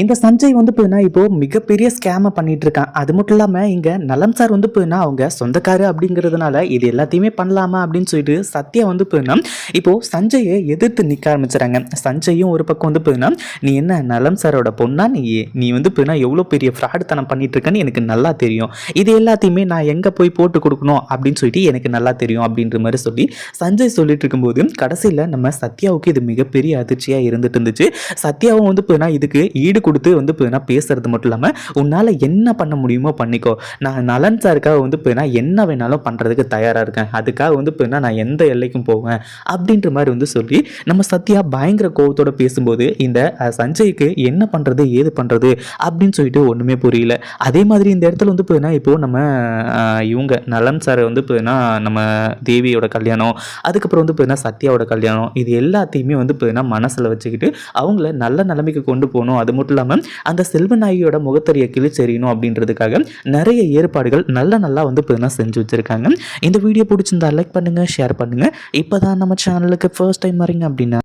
இந்த சஞ்சய் வந்து போயினா இப்போ மிகப்பெரிய ஸ்கேமை பண்ணிட்டு இருக்கான். அது மட்டும் இல்லாமல் இங்கே நலம் சார் வந்து போயினா அவங்க சொந்தக்காரு அப்படிங்கிறதுனால இது எல்லாத்தையுமே பண்ணலாமா அப்படின்னு சொல்லிட்டு சத்யா வந்து போயினா இப்போ சஞ்சயை எதிர்த்து நிற்க ஆரம்பிச்சுறாங்க. சஞ்சயும் ஒரு பக்கம் வந்து போயினா நீ என்ன நலம் சாரோட பொண்ணா? நீ நீ வந்து போயினா எவ்வளோ பெரிய ஃப்ராடுத்தனம் பண்ணிட்டு இருக்கன்னு எனக்கு நல்லா தெரியும். இது எல்லாத்தையுமே நான் எங்கே போய் போட்டு கொடுக்கணும்? அப்படின்னு சொல்லிட்டு எனக்கு நல்லா தெரியும் அப்படின்ற மாதிரி சொல்லி சஞ்சய் சொல்லிட்டு இருக்கும்போது கடைசியில் நம்ம சத்யாவுக்கு இது மிகப்பெரிய அதிர்ச்சியாக இருந்துட்டு இருந்துச்சு. சத்யாவும் வந்து போயினா இதுக்கு ஈடு கொடுத்து வந்து போயினா பேசுறது மட்டும் இல்லாமல் உன்னால் என்ன பண்ண முடியுமோ பண்ணிக்கோ. நான் நலன் சாருக்காக வந்து போயினா என்ன வேணாலும் பண்ணுறதுக்கு தயாராக இருக்கேன். அதுக்காக வந்து போயினா நான் எந்த எல்லைக்கும் போவேன் அப்படின்ற மாதிரி வந்து சொல்லி நம்ம சத்யா பயங்கர கோபத்தோட பேசும்போது இந்த சஞ்சய்க்கு என்ன பண்ணுறது ஏது பண்ணுறது அப்படின்னு சொல்லிட்டு ஒன்றுமே புரியல. அதே மாதிரி இந்த இடத்துல வந்து பார்த்தீங்கன்னா இப்போது நம்ம இவங்க நலன் சார் வந்து போயினா நம்ம தேவியோட கல்யாணம் அதுக்கப்புறம் வந்து பார்த்தீங்கன்னா சத்யாவோட கல்யாணம் இது எல்லாத்தையுமே வந்து போயினா மனசில் வச்சுக்கிட்டு அவங்கள நல்ல நிலைமைக்கு கொண்டு போகணும். அது மட்டும் இல்லாமல் அந்த செல்வநாயகியோட முகத்தறியை கிழிச்செறியணும் அப்படின்றதுக்காக நிறைய ஏற்பாடுகள் நல்ல நல்லா வந்து போயினா செஞ்சு வச்சுருக்காங்க. இந்த வீடியோ பிடிச்சிருந்தா லைக் பண்ணுங்கள் ஷேர் பண்ணுங்கள் இப்போ தான் நம்ம சேனலுக்கு ஃபர்ஸ்ட் டைம் வரீங்க அப்படின்னா